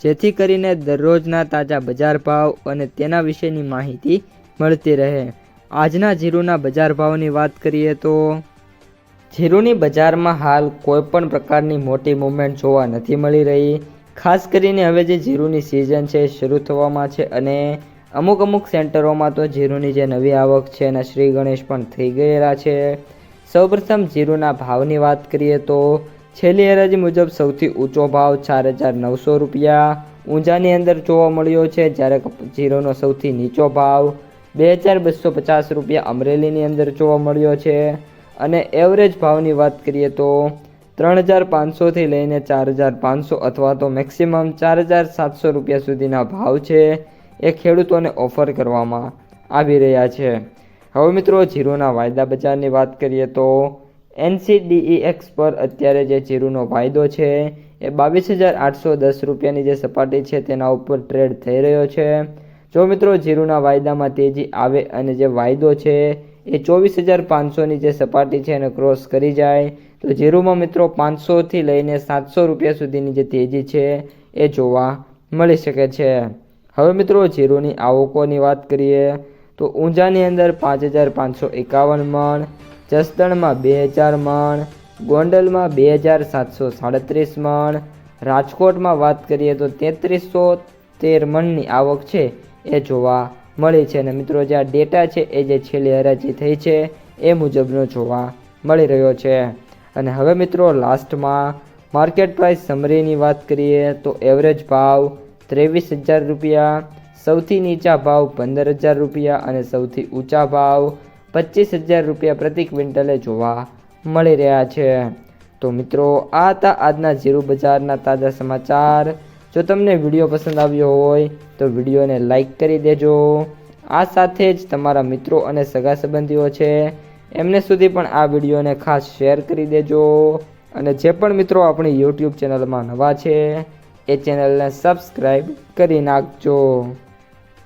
જેથી કરીને દરરોજના તાજા બજાર ભાવ અને તેના વિશેની માહિતી મળતી રહે. આજના જીરુના બજાર ભાવની વાત કરીએ તો જીરુની બજારમાં હાલ કોઈ પણ પ્રકારની મોટી મૂવમેન્ટ જોવા નથી મળી રહી. ખાસ કરીને હવે જે જીરુની સિઝન છે, શરૂ થવામાં છે અને અમુક અમુક સેન્ટરોમાં તો જીરુની જે નવી આવક છે એના શ્રી ગણેશ પણ થઈ ગયેલા છે. સૌપ્રથમ જીરુના ભાવની વાત કરીએ તો છેલ્લી હરાજી મુજબ સૌથી ઊંચો ભાવ ચાર હજાર નવસો રૂપિયા. ઊંઝાની અંદર જોવા મળ્યો છે, જ્યારે જીરોનો સૌથી નીચો ભાવ બે હજાર બસો પચાસ રૂપિયા અમરેલીની અંદર જોવા મળ્યો છે. અને એવરેજ ભાવની વાત કરીએ તો ત્રણ હજાર પાંચસોથી લઈને ચાર હજાર પાંચસો અથવા તો મેક્સિમમ ચાર હજાર સાતસો રૂપિયા સુધીના ભાવ છે એ ખેડૂતોને ઓફર કરવામાં આવી રહ્યા છે. હવે મિત્રો જીરોના વાયદા બજારની વાત કરીએ તો એનસીડીઈએક્સ પર અત્યારે જે જીરુનો વાયદો છે, એ બાવીસ હજાર આઠસો દસ રૂપિયાની જે સપાટી છે, તેના ઉપર ટ્રેડ થઈ રહ્યો છે. જો મિત્રો જીરુના વાયદામાં તેજી આવે અને જે વાયદો છે, એ ચોવીસ હજાર પાંચસોની જે સપાટી છે, એને ક્રોસ કરી જાય, તો જીરુમાં મિત્રો પાંચસોથી લઈને સાતસો રૂપિયા સુધીની જે તેજી છે, એ જોવા મળી શકે છે. હવે મિત્રો જીરુની આવકોની વાત કરીએ, તો ઊંઝાની અંદર પાંચ હજાર પાંચસો એકાવન મણ જસદણમાં બે હજાર મણ, ગોંડલમાં બે હજાર સાતસો સાડત્રીસ મણ, રાજકોટમાં વાત કરીએ તો તેત્રીસો તેર મણની આવક છે એ જોવા મળી છે. અને મિત્રો, જે આ ડેટા છે એ જે છેલ્લી હરાજી થઈ છે એ મુજબનો જોવા મળી રહ્યો છે. અને હવે મિત્રો, લાસ્ટમાં માર્કેટ પ્રાઇસ સમરીની વાત કરીએ તો એવરેજ ભાવ ત્રેવીસ હજાર રૂપિયા, સૌથી નીચા ભાવ પંદર હજાર રૂપિયા અને સૌથી ઊંચા ભાવ પચીસ હજાર રૂપિયા પ્રતિ ક્વિન્ટલે જોવા મળી રહ્યા છે. તો મિત્રો, આ હતા આજના ઝીરો બજારના તાજા સમાચાર. જો તમને વીડિયો પસંદ આવ્યો હોય, તો વિડીયોને લાઈક કરી દેજો. આ સાથે જ તમારા મિત્રો અને સગા સંબંધીઓ છે, એમને સુધી પણ આ વિડીયોને ખાસ શેર કરી દેજો. અને જે પણ મિત્રો આપણી યુટ્યુબ ચેનલમાં નવા છે, એ ચેનલને સબસ્ક્રાઈબ કરી નાખજો.